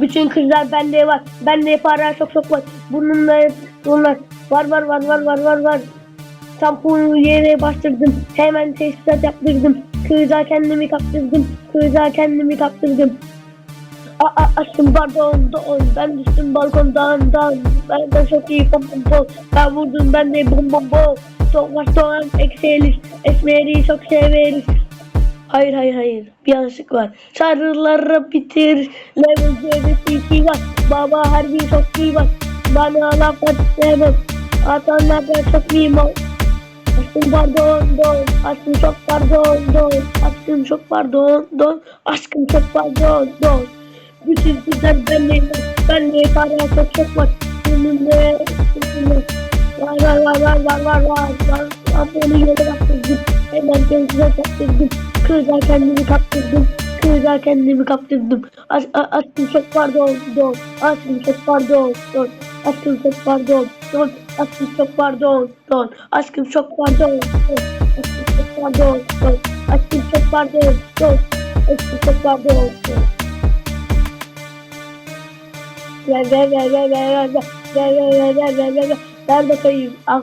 Bütün kızlar bende var. Bende para çok çok var. Burnumda hep bunlar. Var var var var var var var. Tamponu yere bastırdım. Hemen tesisat yaptırdım. Kıza kendimi kaptırdım. Kıza kendimi kaptırdım. Aa, aşkım pardon don. Ben düştüm balkondan dan. Ben de çok iyi pom pom pom. Ben vurdum ben de bom bom bom. Sokmaz doğan ekseliz. Esmeri çok severiz. Hayır hayır hayır. Bir yanlışlık var. Çağrıları bitir. Level C'de var. Baba her bir çok iyi bak. Bana laf etmem. Atanlar da çok iyi mal. Aşkım pardon don. Aşkım çok pardon don. Aşkım çok pardon don. Aşkım çok pardon don. Bütün kızlar benle benle para çok çok var. Benimle. Var var var var var var var. Var var var var var var. Hemen gözüne kaptırdım. Kıza kendimi kaptırdım. Kıza kendimi kaptırdım. Aş, a, aşkım çok pardon don. Aşkım çok pardon don. Aşkım çok pardon don. Aşkım çok pardon don. Aşkım çok pardon don. Aşkım çok pardon don. Aşkım çok pardon don. Aşkım çok pardon don. Ver ver ver ver ver ver ver ver ver ver ver ver ver ver. Ah.